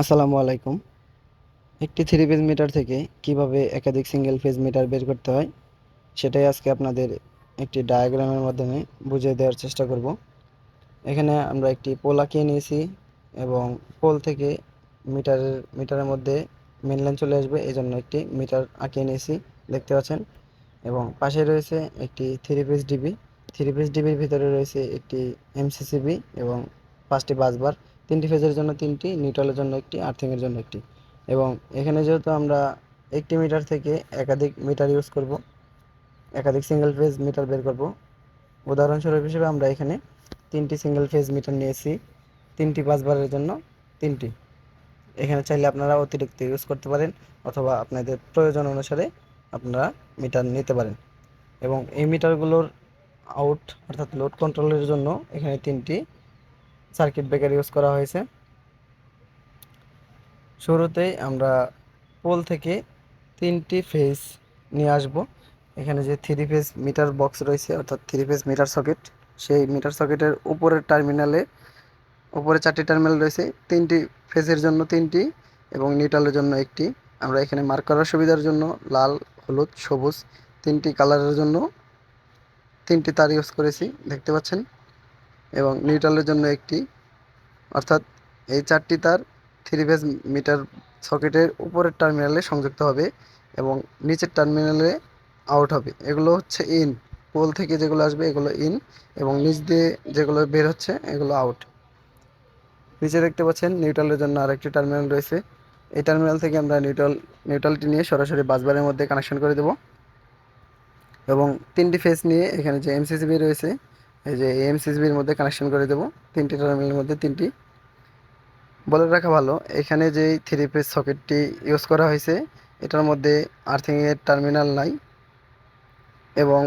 আসসালামু আলাইকুম। একটি থ্রি ফেজ মিটার থেকে কীভাবে একাধিক সিঙ্গেল ফেজ মিটার বের করতে হয়, সেটাই আজকে আপনাদের একটি ডায়াগ্রামের মাধ্যমে বুঝিয়ে দেওয়ার চেষ্টা করব। এখানে আমরা একটি পোল আঁকিয়ে নিয়েছি এবং পোল থেকে মিটারের মিটারের মধ্যে মেন লাইন চলে আসবে এই জন্য একটি মিটার আঁকিয়ে নিয়েছি, দেখতে পাচ্ছেন। এবং পাশে রয়েছে একটি three phase DB three phase ডিবির ভিতরে রয়েছে একটি এমসিসিবি এবং পাঁচটি বাসবার তিনটি ফেজের জন্য তিনটি নিউট্রালের জন্য একটি আর্থিংয়ের জন্য একটি। এবং এখানে যেহেতু আমরা একটি মিটার থেকে একাধিক মিটার ইউজ করব, একাধিক সিঙ্গেল ফেজ মিটার বের করব, উদাহরণস্বরূপ হিসেবে আমরা এখানে তিনটি সিঙ্গেল ফেজ মিটার নিয়েছি, তিনটি বাসবারের জন্য তিনটি। এখানে চাইলে আপনারা অতিরিক্ত ইউজ করতে পারেন, অথবা আপনাদের প্রয়োজন অনুসারে আপনারা মিটার নিতে পারেন। এবং এই মিটারগুলোর আউট অর্থাৎ লোড কন্ট্রোলের জন্য এখানে তিনটি সার্কিট ব্রেকার ইউজ করা হয়েছে। শুরুতেই আমরা পোল থেকে তিনটি ফেজ নিয়ে আসব। এখানে যে থ্রি ফেজ মিটার বক্স রয়েছে, অর্থাৎ থ্রি ফেজ মিটার সকেট, সেই মিটার সকেটের উপরের টার্মিনালে উপরে চারটি টার্মিনাল রয়েছে। তিনটি ফেজের জন্য তিনটি এবং নিউট্রালের জন্য একটি। আমরা এখানে মার্ক করার সুবিধার জন্য লাল, হলুদ, সবুজ তিনটি কালারের জন্য তিনটি তার ইউজ করেছি, দেখতে পাচ্ছেন? এবং নিউট্রালের জন্য একটি। অর্থাৎ এই চারটি তার থ্রি ফেজ মিটার সকেটের উপরের টার্মিনালে সংযুক্ত হবে এবং নিচের টার্মিনালে আউট হবে। এগুলো হচ্ছে ইন পোল থেকে যেগুলো আসবে এগুলো ইন এবং নিচ দিয়ে যেগুলো বের হচ্ছে এগুলো আউট। নিচে দেখতে পাচ্ছেন নিউট্রালের জন্য আরেকটি টার্মিনাল রয়েছে। এই টার্মিনাল থেকে আমরা নিউট্রাল, নিউট্রালটি নিয়ে সরাসরি বাসবারের মধ্যে কানেকশন করে দেব। এবং তিনটি ফেজ নিয়ে এখানে যে এমসিসিবি রয়েছে এই যে এমসিসিবির মধ্যে কানেকশন করে দেবো। তিনটি টার্মিনালের মধ্যে তিনটি। বলে রাখা ভালো, এখানে যে থ্রি পেজ সকেটটি ইউজ করা হয়েছে, এটার মধ্যে আর্থিংয়ের টার্মিনাল নাই এবং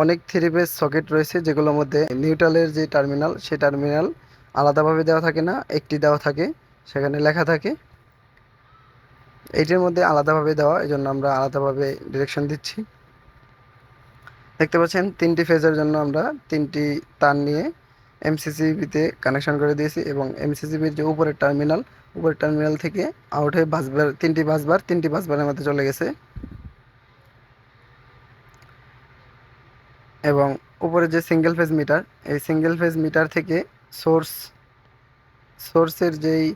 অনেক থ্রি পেজ সকেট রয়েছে যেগুলোর মধ্যে নিউট্রালের যে টার্মিনাল সেই টার্মিনাল আলাদাভাবে দেওয়া থাকে না, একটি দেওয়া থাকে, সেখানে লেখা থাকে। এইটির মধ্যে আলাদাভাবে দেওয়া এই জন্য আমরা আলাদাভাবে ডিরেকশন দিচ্ছি। দেখতে পাচ্ছেন, তিনটি ফেজের জন্য আমরা তিনটি তার নিয়ে এমসিসিবিতে কানেকশন করে দিয়েছি এবং এমসিসিবির যে উপরের টার্মিনাল উপরের টার্মিনাল থেকে আউট হয়ে বাসবার তিনটি বাসবার তিনটি বাসবারের মধ্যে চলে গেছে। এবং উপরে যে সিঙ্গেল ফেজ মিটার এই সিঙ্গেল ফেজ মিটার থেকে সোর্স সোর্সের যেই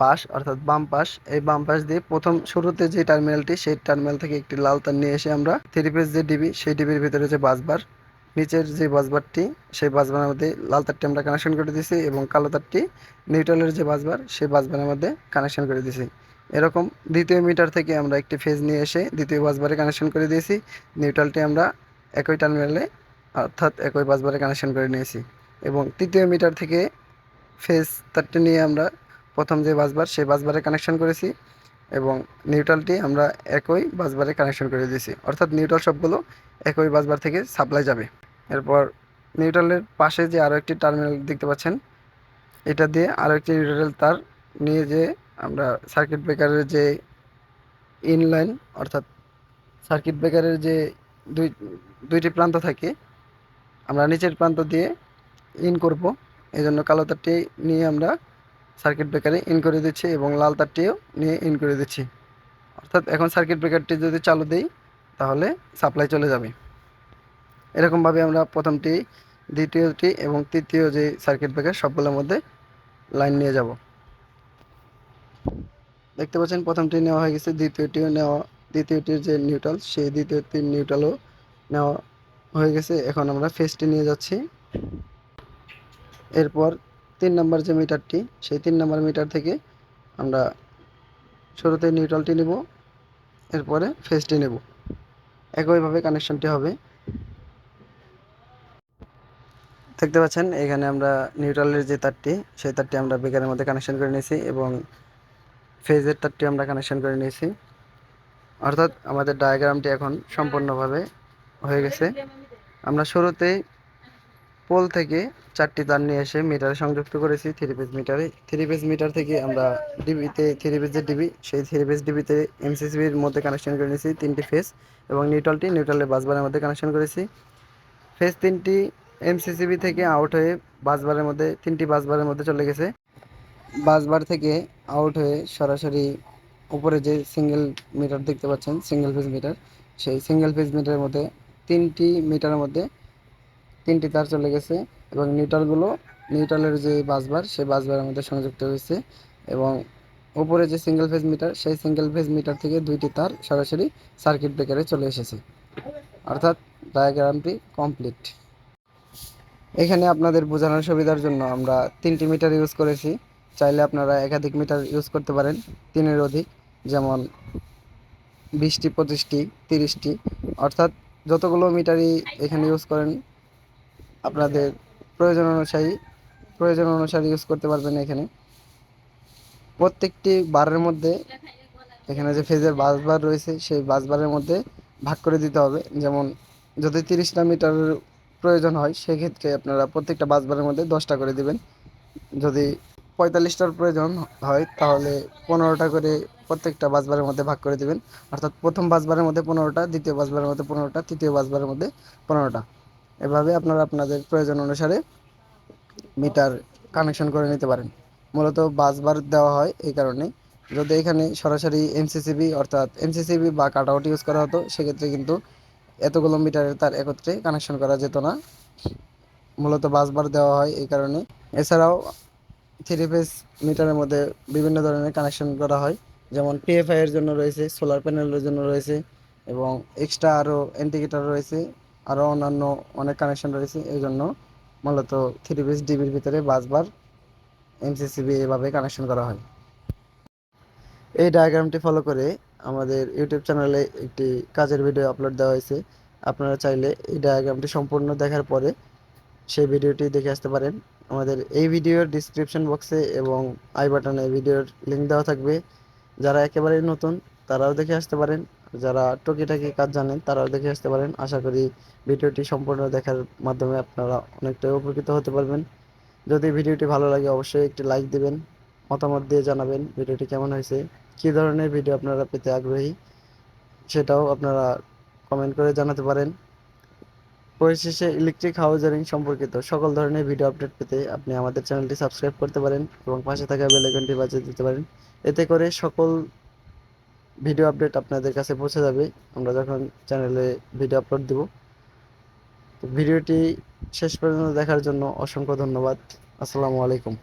পাশ, অর্থাৎ বাম পাশ, এই বাম পাশ দিয়ে প্রথম শুরুতে যে টার্মিনালটি, সেই টার্মিনাল থেকে একটি লাল তার নিয়ে এসে আমরা থ্রি পেজ যে ডিবি সেই ডিবির ভিতরে যে বাসবার, নিচের যে বাসবারটি, সেই বাসবারের মধ্যে লাল তারটি আমরা কানেকশন করে দিয়েছি এবং কালো তারটি নিউট্রালের যে বাসবার, সেই বাসবারের মধ্যে কানেকশন করে দিয়েছি। এরকম দ্বিতীয় মিটার থেকে আমরা একটি ফেজ নিয়ে এসে দ্বিতীয় বাসবারে কানেকশন করে দিয়েছি। নিউট্রালটি আমরা একই টার্মিনালে অর্থাৎ একই বাসবারে কানেকশন করে নিয়েছি। এবং তৃতীয় মিটার থেকে ফেজ তারটি নিয়ে আমরা প্রথম যে বাসবার সেই বাসবারে কানেকশন করেছি এবং নিউট্রালটি আমরা একই বাসবারে কানেকশন করে দিয়েছি। অর্থাৎ নিউট্রাল সবগুলো একই বাসবার থেকে সাপ্লাই যাবে। এরপর নিউট্রালের পাশে যে আরও একটি টার্মিনাল দেখতে পাচ্ছেন, এটা দিয়ে আরও একটি নিউট্রাল তার নিয়ে যে আমরা সার্কিট ব্রেকারের যে ইনলাইন অর্থাৎ সার্কিট ব্রেকারের যে দুই, দুইটি প্রান্ত থাকে, আমরা নিচের প্রান্ত দিয়ে ইন করব। এই জন্য কালো তারটি নিয়ে আমরা সার্কিট ব্রেকারে ইন করে দিচ্ছি এবং লাল তারটিও নিয়ে ইন করে দিচ্ছি। অর্থাৎ এখন সার্কিট ব্রেকারটি যদি চালু দিই, তাহলে সাপ্লাই চলে যাবে। এরকমভাবে আমরা প্রথমটি, দ্বিতীয়টি এবং তৃতীয় যে সার্কিট ব্রেকার সবগুলোর মধ্যে লাইন নিয়ে যাব। দেখতে পাচ্ছেন প্রথমটি নেওয়া হয়ে গেছে, দ্বিতীয়টিও নেওয়া, দ্বিতীয়টির যে নিউট্রাল সেই দ্বিতীয়টির নিউট্রালও নেওয়া হয়ে গেছে। এখন আমরা ফেসটি নিয়ে যাচ্ছি। এরপর তিন নম্বর যে মিটারটি, সেই তিন নম্বর মিটার থেকে আমরা শুরুতে নিউট্রালটি নেব, এরপরে ফেসটি নেব। একইভাবে কানেকশনটি হবে। দেখতে পাচ্ছেন, এখানে আমরা নিউট্রালের যে তারটি, সেই তারটি আমরা বেকারের মধ্যে কানেকশন করে নিয়েছি এবং ফেজের তারটি আমরা কানেকশন করে নিয়েছি। অর্থাৎ আমাদের ডায়াগ্রামটি এখন সম্পূর্ণভাবে হয়ে গেছে। আমরা শুরুতেই পোল থেকে চারটি তার নিয়ে এসে মিটারে সংযুক্ত করেছি, থ্রি পেজ মিটারে। থ্রি পেজ মিটার থেকে আমরা ডিবিতে, থ্রি পেজের ডিবি, সেই থ্রি পেজ ডিবিতে এমসিসিবির মধ্যে কানেকশন করে নিয়েছি তিনটি ফেস এবং নিউট্রালটি নিউট্রালের বাসবারের মধ্যে কানেকশন করেছি। ফেস তিনটি এমসিসিবি থেকে আউট হয়ে বাসবারের মধ্যে, তিনটি বাসবারের মধ্যে চলে গেছে। বাসবার থেকে আউট হয়ে সরাসরি উপরে যে সিঙ্গেল মিটার দেখতে পাচ্ছেন সিঙ্গেল ফেজ মিটার সেই সিঙ্গেল ফেজ মিটারের মধ্যে তিনটি মিটারের মধ্যে তিনটি তার চলে গেছে এবং নিউট্রালগুলো নিউট্রালের যে বাসবার, সেই বাসবারের মধ্যে সংযুক্ত হয়েছে এবং উপরে যে সিঙ্গেল ফেজ মিটার সেই সিঙ্গেল ফেজ মিটার থেকে দুইটি তার সরাসরি সার্কিট ব্রেকারে চলে এসেছে। অর্থাৎ ডায়াগ্রামটি কমপ্লিট এখানে আপনাদের বোঝানোর সুবিধার জন্য আমরা তিনটি মিটার ইউজ করেছি। চাইলে আপনারা একাধিক মিটার ইউজ করতে পারেন, তিনের অধিক, যেমন বিশটি, পঁচিশটি, তিরিশটি। অর্থাৎ যতগুলো মিটারই এখানে ইউজ করেন আপনাদের প্রয়োজন অনুযায়ী প্রয়োজন অনুসারে ইউজ করতে পারবেন এখানে। প্রত্যেকটি বারের মধ্যে এখানে যে ফেজের বাস বার রয়েছে, সেই বাস বারের মধ্যে ভাগ করে দিতে হবে। যেমন, যদি তিরিশটা মিটার প্রয়োজন হয়, সেক্ষেত্রে আপনারা প্রত্যেকটা বাস বারের মধ্যে দশটা করে দিবেন। যদি পঁয়তাল্লিশটার প্রয়োজন হয়, তাহলে পনেরোটা করে প্রত্যেকটা বাসবারের মধ্যে ভাগ করে দিবেন। অর্থাৎ প্রথম বাসবারের মধ্যে পনেরোটা, দ্বিতীয় বাসবারের মধ্যে পনেরোটা, তৃতীয় বাসবারের মধ্যে পনেরোটা। এভাবে আপনারা আপনাদের প্রয়োজন অনুসারে মিটার কানেকশন করে নিতে পারেন। মূলত বাসবার দেওয়া হয় এই কারণে যদি এখানে সরাসরি এমসিসিবি অর্থাৎ এমসিসিবি বা কাট আউট ইউজ করা হতো, সেক্ষেত্রে কিন্তু এতগুলো মিটারের তার একত্রে কানেকশন করা যেত না। মূলত বাসবার দেওয়া হয় এই কারণে এছাড়াও থ্রি ফেজ মিটারের মধ্যে বিভিন্ন ধরনের কানেকশন করা হয়। যেমন পিএফআই এর জন্য রয়েছে সোলার প্যানেলের জন্য রয়েছে এবং এক্সট্রা আরও ইন্ডিকেটার রয়েছে। আরও অন্যান্য অনেক কানেকশন রয়েছে, এই জন্য মূলত থ্রি ফেজ ডিবির ভিতরে বাসবার এমসিসিবি এভাবে কানেকশন করা হয়। এই ডায়াগ্রামটি ফলো করে আমাদের ইউটিউব চ্যানেলে একটি কাজের ভিডিও আপলোড দেওয়া হয়েছে। আপনারা চাইলে এই ডায়াগ্রামটি সম্পূর্ণ দেখার পরে সেই ভিডিওটি দেখে আসতে পারেন। আমাদের এই ভিডিওর ডিসক্রিপশন বক্সে এবং আই বাটনে ভিডিওর লিঙ্ক দেওয়া থাকবে। যারা একেবারেই নতুন, তারাও দেখে আসতে পারেন। যারা টুকিটাকি কাজ জানেন, তারাও দেখে আসতে পারেন। আশা করি ভিডিওটি সম্পূর্ণ দেখার মাধ্যমে আপনারা অনেকটাই উপকৃত হতে পারবেন। যদি ভিডিওটি ভালো লাগে, অবশ্যই একটি লাইক দিবেন, মতামত দিয়ে জানাবেন ভিডিওটি কেমন হয়েছে, কী ধরনের ভিডিও আপনারা পেতে আগ্রহী, সেটাও আপনারা কমেন্ট করে জানাতে পারেন। পরিশেষে ইলেকট্রিক হাউজারিং সম্পর্কিত সকল ধরনের ভিডিও আপডেট পেতে আপনি আমাদের চ্যানেলটি সাবস্ক্রাইব করতে পারেন এবং পাশে থাকা বেল আইকনটি বাজিয়ে দিতে পারেন। এতে করে সকল ভিডিও আপডেট আপনাদের কাছে পৌঁছে যাবে। আমরা যখন চ্যানেলে ভিডিও আপলোড দেব। ভিডিওটি শেষ পর্যন্ত দেখার জন্য অসংখ্য ধন্যবাদ। আসসালামু আলাইকুম।